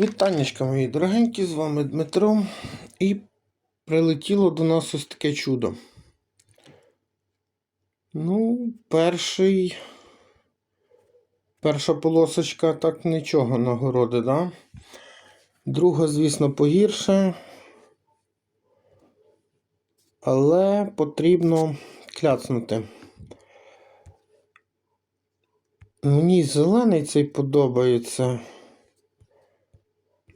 Вітаннячка мої дорогенькі, з вами Дмитро. І прилетіло до нас ось таке чудо. Ну, перший. Перша полосочка так нічого нагороди, да? Друга, звісно, погірше. Але потрібно кляцнути. Мені зелений цей подобається.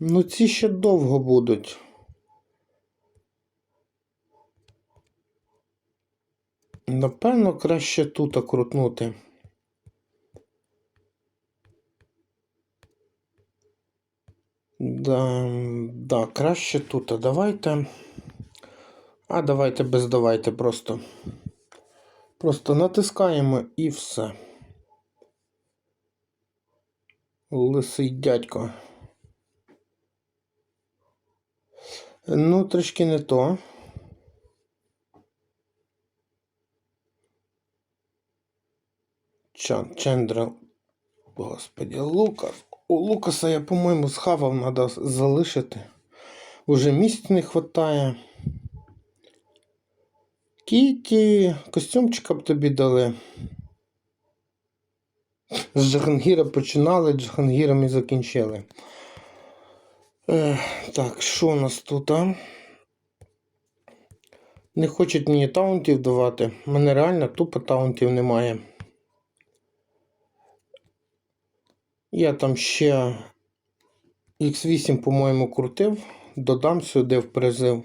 Ну, ці ще довго будуть. Напевно, краще тут крутнути. Да, да, краще тут. А давайте. А давайте без давайте просто. Просто натискаємо і все. Лисий дядько. Ну, трішки не то. Чан, Чендра. Господи, Лукас. У Лукаса я, по-моєму, схавав, треба залишити. Уже місць не вистачає. Кіті, костюмчика б тобі дали. З Джахангіра починали, Джахангіром і закінчили. Е, так, що у нас тут? а? Не хочуть мені таунтів давати. У мене реально тупо таунтів немає. Я там ще X8, по-моєму, крутив, додам сюди в призив.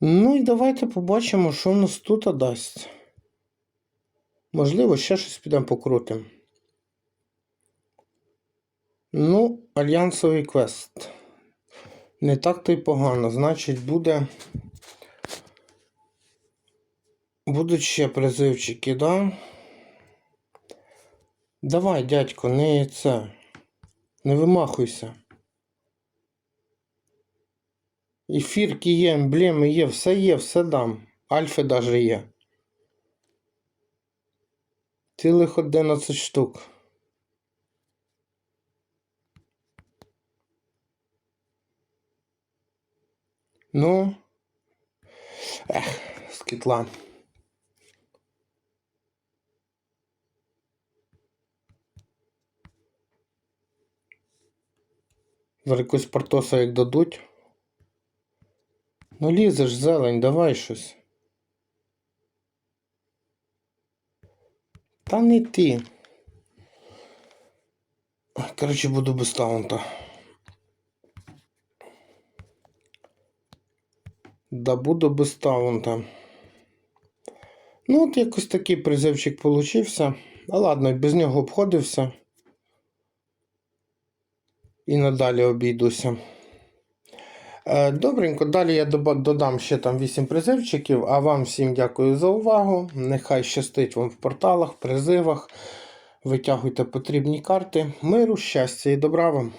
Ну і давайте побачимо, що в нас тут дасть. Можливо, ще щось підемо покрутимо. Ну, альянсовий квест. Не так то й погано. Значить, буде. Будуть ще призивчики, да? Давай, дядько, не це. Не вимахуйся. Ефірки є, емблеми є, все є, все дам. Альфи даже є. Цілих 11 штук. Ну. Ех, скітла. Зараз якусь Портоса як дадуть. Ну лізеш, зелень, давай щось. Та не ти. Коротше, буду без таунта. Да буду без таунта. Ну, от якось такий призивчик получився. А ладно, без нього обходився. І надалі обійдуся. Е, Добренько, далі я додам ще там 8 призивчиків, а вам всім дякую за увагу. Нехай щастить вам в порталах, призивах. Витягуйте потрібні карти. Миру, щастя і добра вам!